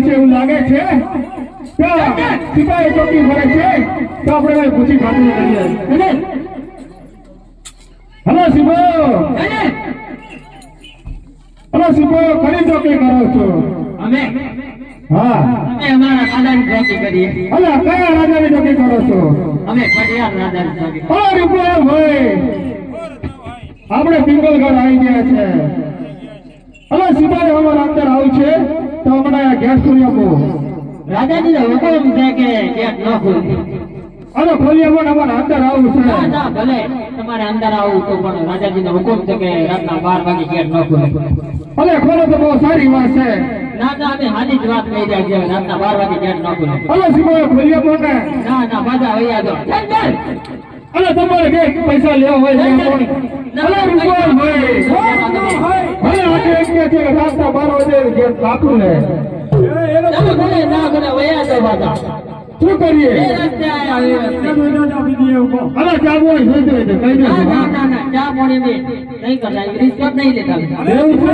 છે એવું લાગે છે? સિપાહી ચોકી ભરે છે તો આપણે ભાઈ પૂછી ખાતરી કરીએ હલો સિપો હલો સિપો ખરી ચોકી કરો છો? અમે? હા. અમે અમારા દાદાની ચોકી કરીએ. હલો કયા રાજાની ચોકી કરો છો? અમે પટિયાર દાદાની ચોકી હલો રિપોર્ટર ભાઈ. આપણે પિંગલગઢ આવી ગયા છે. હલો સિપાહી અમારા અંદર આવું છે તો હમણાં ગેસ ખોલી આપો. રાજાજી નો હુકમ છે કે ગેટ ન ખોલી હલો ખોલી આપો અમારા અંદર આવું છે. ભલે. તમારે અંદર આવું તો પણ રાજાજી નો હુકમ છે કે રાતના બાર વાગે ગેટ ન ખોલે ભલે ખોલો તો બહુ સારી વાત છે. ના ના અમે હાજી જ વાત કહી જાય છે રાતના બાર વાગે ગેટ ન ખોલે હલો સિપાહી ખોલી આપો ને. ના ના બાજા વૈયા દો. ચાલ તમારે કે પૈસા લેવા હોય તો છે બાર વાગે ને ભલે વૈયા શું કરીએ? અરે જોઈ જોઈએ કઈ ના ના ચા પાણી નહીં નહીં રિશ્વત નહીં લેતા.